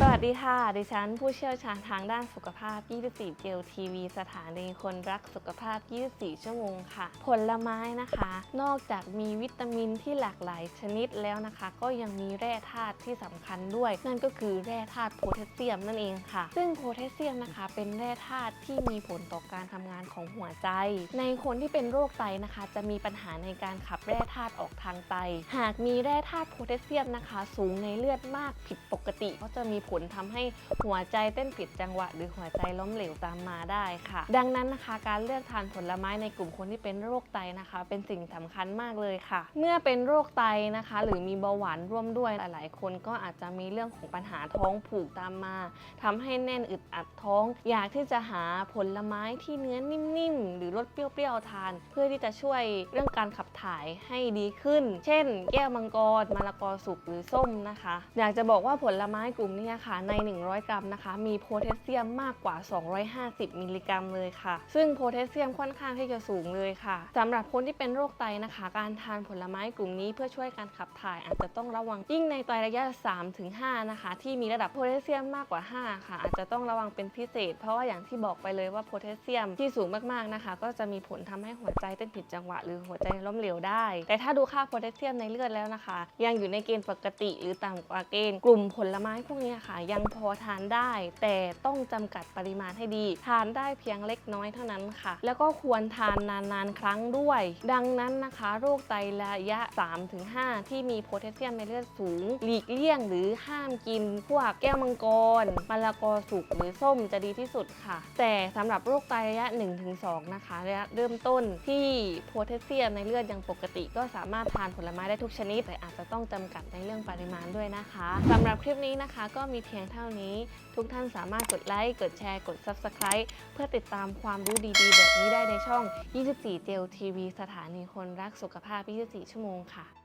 สวัสดีค่ะ ดิฉันผู้เชี่ยวชาญทางด้านสุขภาพ 24เจลทีวี สถานีคนรักสุขภาพ 24 ชั่วโมงค่ะ ผลไม้นะคะ นอกจากมีวิตามินที่หลากหลายชนิดแล้วนะคะ ก็ยังมีแร่ธาตุที่สำคัญด้วย นั่นก็คือแร่ธาตุโพแทสเซียมนั่นเองค่ะ ซึ่งโพแทสเซียมนะคะ เป็นแร่ธาตุที่มีผลต่อการทำงานของหัวใจ ในคนที่เป็นโรคไตนะคะ จะมีปัญหาในการขับแร่ธาตุออกทางไต หากมีแร่ธาตุโพแทสเซียมนะคะ สูงในเลือดมากผิดปกติก็จะมีผลทำให้หัวใจเต้นผิดจังหวะ หรือหัวใจล้มเหลวตามมาได้ค่ะ ดังนั้นนะคะ การเลือกทานผลไม้ในกลุ่มคนที่เป็นโรคไตนะคะ เป็นสิ่งสำคัญมากเลยค่ะ เมื่อเป็นโรคไตนะคะ หรือมีเบาหวานร่วมด้วยหลายๆ คนก็อาจจะมีเรื่องของปัญหาท้องผูกตามมาทำให้แน่นอึดอัดท้อง อยากที่จะหาผลไม้ที่เนื้อนิ่มๆ หรือรสเปรี้ยวๆทาน เพื่อที่จะช่วยเรื่องการขับถ่ายให้ดีขึ้น เช่น แก้วมังกรมะละกอสุกหรือส้มนะคะ อยากจะบอกว่าผลไม้กลุ่มนี้ค่ะใน 100 กรัมนะคะมีโพแทสเซียมมากกว่า 250 มิลลิกรัมเลยค่ะ ซึ่งโพแทสเซียมค่อนข้างที่จะสูงเลยค่ะสำหรับคนที่เป็นโรคไตนะคะ การทานผลไม้กลุ่มนี้เพื่อช่วยการขับถ่ายอาจจะต้องระวังยิ่งในไตระยะ 3-5 นะคะ ที่มีระดับโพแทสเซียมมากกว่า 5 ค่ะ อาจจะต้องระวังเป็นพิเศษ เพราะว่าอย่างที่บอกไปเลยว่าโพแทสเซียมที่สูงมากๆนะคะ ก็จะมีผลทำให้หัวใจเต้นผิดจังหวะหรือหัวใจล้มเหลวได้ แต่ถ้าดูค่าโพแทสเซียมในเลือดแล้วนะคะ ยังอยู่ในเกณฑ์ปกติหรือต่ำกว่าเกณฑ์กลุ่มผลไม้พวกนี้ค่ะ ยังพอทานได้ แต่ต้องจำกัดปริมาณให้ดี ทานได้เพียงเล็กน้อยเท่านั้นค่ะ แล้วก็ควรทานนานๆ ครั้งด้วย ดังนั้นนะคะ โรคไตระยะ 3-5 ที่มีโพแทสเซียมในเลือดสูง หลีกเลี่ยงหรือห้ามกิน พวกแก้วมังกรมะละกอสุกหรือส้มจะดีที่สุดค่ะ แต่สำหรับโรคไตระยะ 1-2 นะคะระยะเริ่มต้นที่โพแทสเซียมในเลือดยังปกติ ก็สามารถทานผลไม้ได้ทุกชนิด แต่อาจจะต้องจำกัดในเรื่องปริมาณด้วยนะคะสำหรับคลิปนี้นะคะก็มีเพียงเท่านี้ ทุกท่านสามารถกดไลค์ กดแชร์ กด Subscribe เพื่อติดตามความรู้ดีๆ แบบนี้ได้ในช่อง 24 เจลทีวีสถานีคนรักสุขภาพ 24 ชั่วโมงค่ะ